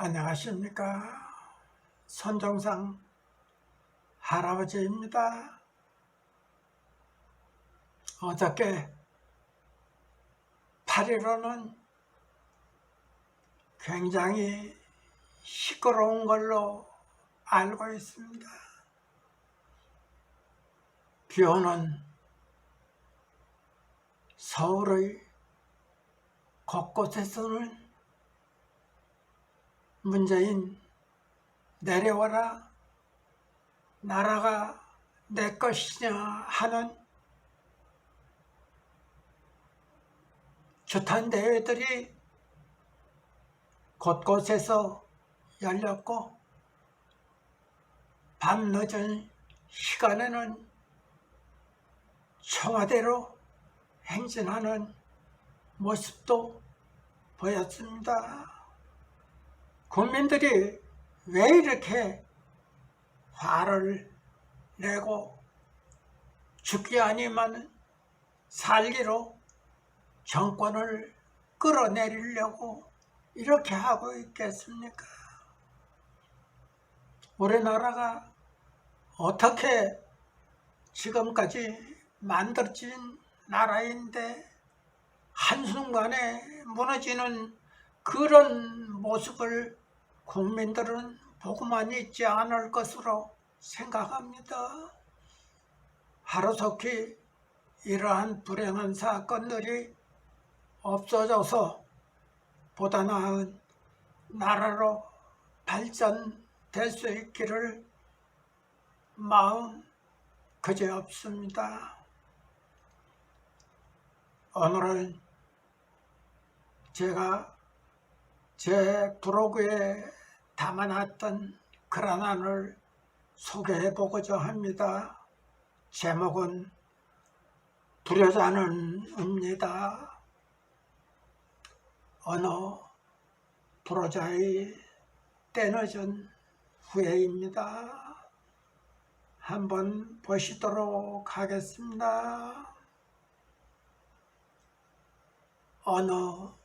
안녕하십니까. 선정상 할아버지입니다. 어저께 8.15는 굉장히 시끄러운 걸로 알고 있습니다. 비 오는 서울의 곳곳에서는 문재인 내려와라 나라가 내 것이냐 하는 주탄 대회들이 곳곳에서 열렸고 밤늦은 시간에는 청와대로 행진하는 모습도 보였습니다. 국민들이 왜 이렇게 화를 내고 죽기 아니면 살기로 정권을 끌어내리려고 이렇게 하고 있겠습니까? 우리나라가 어떻게 지금까지 만들어진 나라인데 한순간에 무너지는 그런 모습을 국민들은 보고만 있지 않을 것으로 생각합니다. 하루속히 이러한 불행한 사건들이 없어져서 보다 나은 나라로 발전될 수 있기를 마음 그저 없습니다. 오늘은 제가 제 브로그에 담아놨던 글 하나를 소개해 보고자 합니다. 제목은 불효자는 입니다. 어느 불효자의 때늦은 후회입니다. 한번 보시도록 하겠습니다. 어느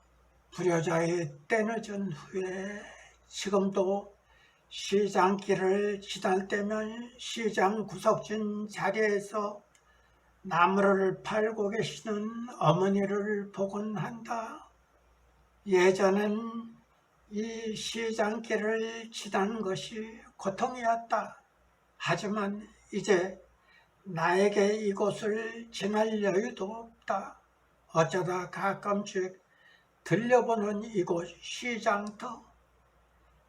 불효자의 때늦은 후에 지금도 시장길을 지날 때면 시장 구석진 자리에서 나무를 팔고 계시는 어머니를 보곤 한다. 예전엔 이 시장길을 지나는 것이 고통이었다. 하지만 이제 나에게 이곳을 지날 여유도 없다. 어쩌다 가끔씩 들려보는 이곳 시장터.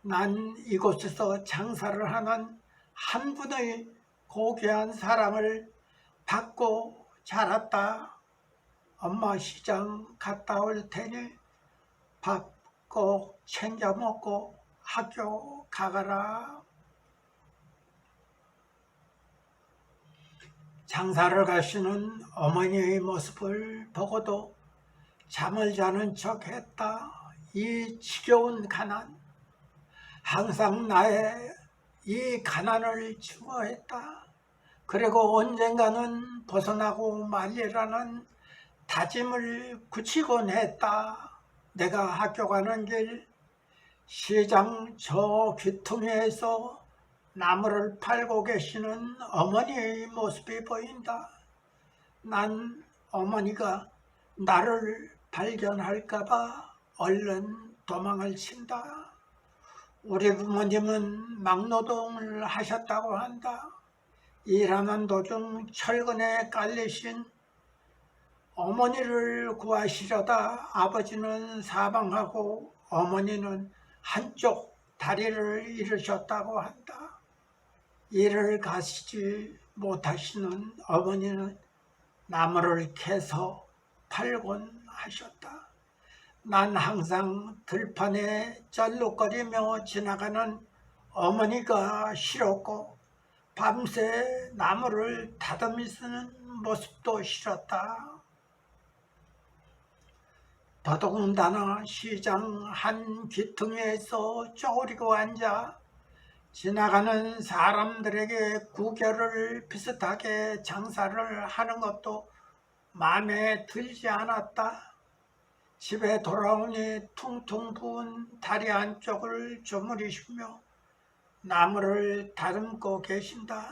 난 이곳에서 장사를 하는 한 분의 고귀한 사랑을 받고 자랐다. 엄마 시장 갔다 올 테니 밥 꼭 챙겨 먹고 학교 가거라. 장사를 가시는 어머니의 모습을 보고도 잠을 자는 척 했다. 이 지겨운 가난. 항상 나의 이 가난을 추모했다. 그리고 언젠가는 벗어나고 말리라는 다짐을 굳히곤 했다. 내가 학교 가는 길 시장 저 귀퉁이에서 나무를 팔고 계시는 어머니의 모습이 보인다. 난 어머니가 나를 발견할까봐 얼른 도망을 친다. 우리 부모님은 막노동을 하셨다고 한다. 일하는 도중 철근에 깔리신 어머니를 구하시려다 아버지는 사망하고 어머니는 한쪽 다리를 잃으셨다고 한다. 일을 가시지 못하시는 어머니는 나무를 캐서 팔곤 하셨다. 난 항상 들판에 쩔룩거리며 지나가는 어머니가 싫었고 밤새 나무를 다듬이 쓰는 모습도 싫었다. 더더군다나 시장 한 귀퉁이에서 쪼그리고 앉아 지나가는 사람들에게 구결을 비슷하게 장사를 하는 것도 마음에 들지 않았다. 집에 돌아오니 퉁퉁 부은 다리 한쪽을 조무리시며 나무를 다듬고 계신다.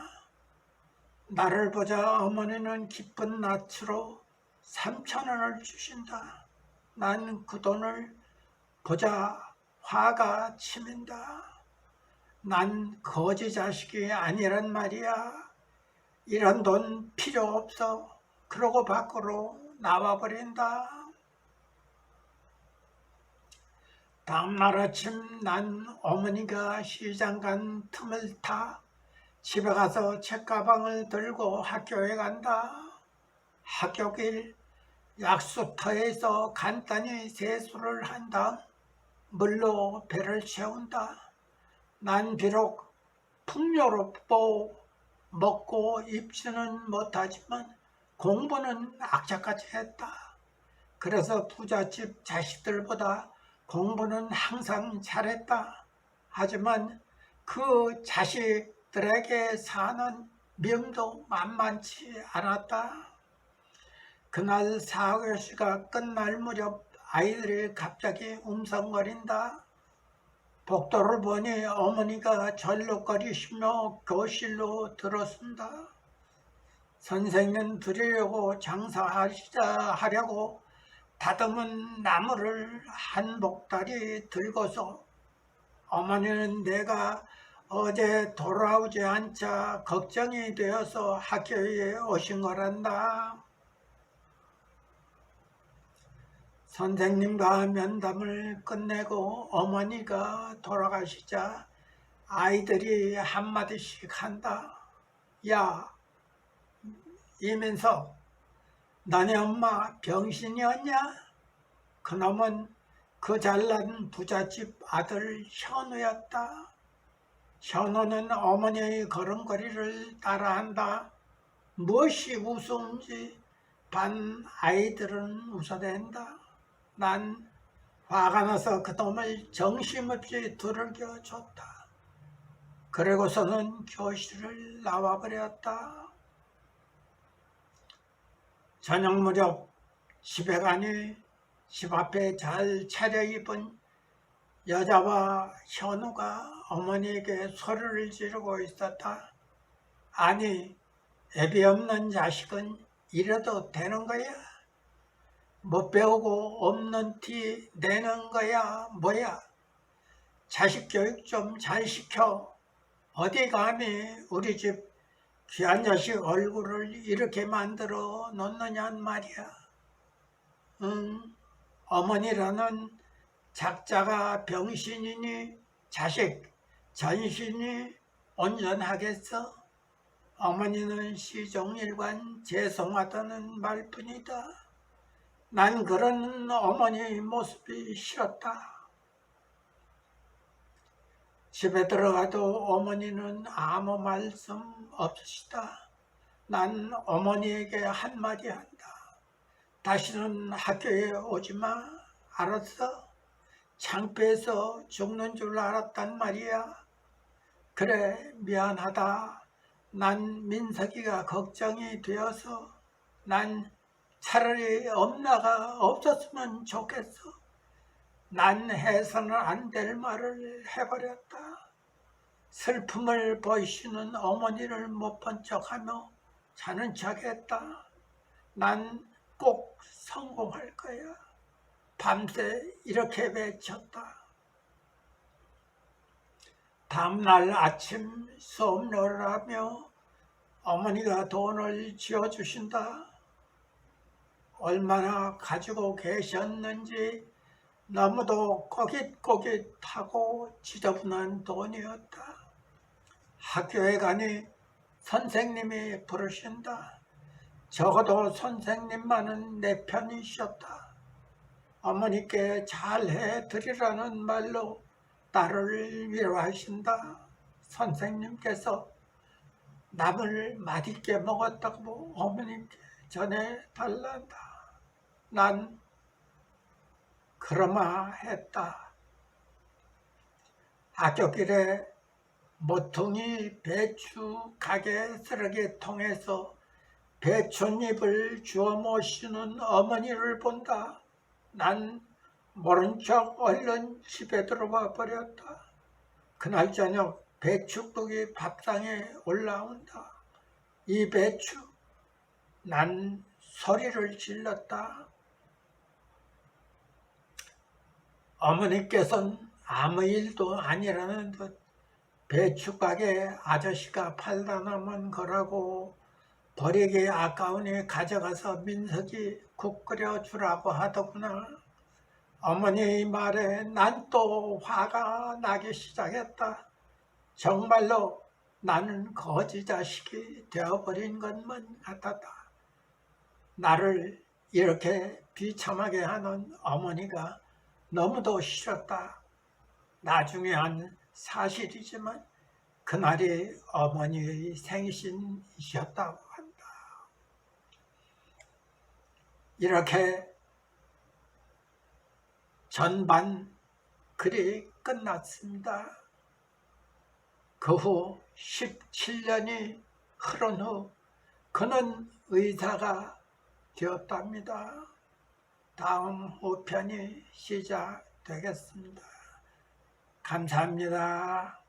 나를 보자 어머니는 기쁜 낯으로 삼천 원을 주신다. 난 그 돈을 보자 화가 치민다. 난 거지 자식이 아니란 말이야. 이런 돈 필요 없어. 그러고 밖으로 나와버린다. 다음날 아침 난 어머니가 시장 간 틈을 타 집에 가서 책가방을 들고 학교에 간다. 학교길 약수터에서 간단히 세수를 한 다음 물로 배를 채운다. 난 비록 풍요롭고 먹고 입지는 못하지만 공부는 악착같이 했다. 그래서 부잣집 자식들보다 공부는 항상 잘했다. 하지만 그 자식들에게 사는 명도 만만치 않았다. 그날 사교시가 끝날 무렵 아이들이 갑자기 움성거린다. 복도를 보니 어머니가 절룩거리시며 교실로 들어선다. 선생님 드리려고 장사하시자 하려고 다듬은 나무를 한 복다리 들고서 어머니는 내가 어제 돌아오지 않자 걱정이 되어서 학교에 오신 거란다. 선생님과 면담을 끝내고 어머니가 돌아가시자 아이들이 한마디씩 한다. 야, 이면서 너네 엄마 병신이었냐? 그놈은 그 잘난 부잣집 아들 현우였다. 현우는 어머니의 걸음걸이를 따라한다. 무엇이 우스운지 반 아이들은 웃어댄다. 난 화가 나서 그놈을 정신없이 두들겨 줬다. 그리고서는 교실을 나와버렸다. 저녁 무렵 집에 가니 집 앞에 잘 차려입은 여자와 현우가 어머니에게 소리를 지르고 있었다. 아니, 애비 없는 자식은 이래도 되는 거야? 못 배우고 없는 티 내는 거야 뭐야 자식 교육 좀 잘 시켜 어디 감히 우리 집 귀한 자식 얼굴을 이렇게 만들어 놓느냔 말이야. 응? 어머니라는 작자가 병신이니 자식 전신이 온전하겠어? 어머니는 시종일관 죄송하다는 말뿐이다. 난 그런 어머니의 모습이 싫었다. 집에 들어가도 어머니는 아무 말씀 없으시다. 난 어머니에게 한마디 한다. 다시는 학교에 오지 마. 알았어? 창피해서 죽는 줄 알았단 말이야. 그래, 미안하다. 난 민석이가 걱정이 되어서 난 차라리 엄마가 없었으면 좋겠어. 난 해서는 안 될 말을 해버렸다. 슬픔을 보이시는 어머니를 못 본 척하며 자는 척했다. 난 꼭 성공할 거야. 밤새 이렇게 외쳤다. 다음날 아침 수업료를 하며 어머니가 돈을 지어주신다. 얼마나 가지고 계셨는지 너무도 꼬깃꼬깃하고 지저분한 돈이었다. 학교에 가니 선생님이 부르신다. 적어도 선생님만은 내 편이셨다. 어머니께 잘해 드리라는 말로 나를 위로하신다. 선생님께서 남을 맛있게 먹었다고 어머님께 전해 달란다. 난 그러마 했다. 학교길에 모퉁이 배추 가게 쓰레기 통해서 배춧잎을 주워 모시는 어머니를 본다. 난 모른 척 얼른 집에 들어와 버렸다. 그날 저녁 배추국이 밥상에 올라온다. 이 배추, 난 소리를 질렀다. 어머니께서는 아무 일도 아니라는 듯 배추가게 아저씨가 팔다 남은 거라고 버리기 아까우니 가져가서 민석이 국 끓여주라고 하더구나. 어머니 말에 난 또 화가 나기 시작했다. 정말로 나는 거지 자식이 되어버린 것만 같았다. 나를 이렇게 비참하게 하는 어머니가 너무도 싫었다. 나중에 한 사실이지만 그날이 어머니의 생신이셨다고 한다. 이렇게 전반 글이 끝났습니다. 그 후 17년이 흐른 후 그는 의사가 되었답니다. 다음 후편이 시작되겠습니다. 감사합니다.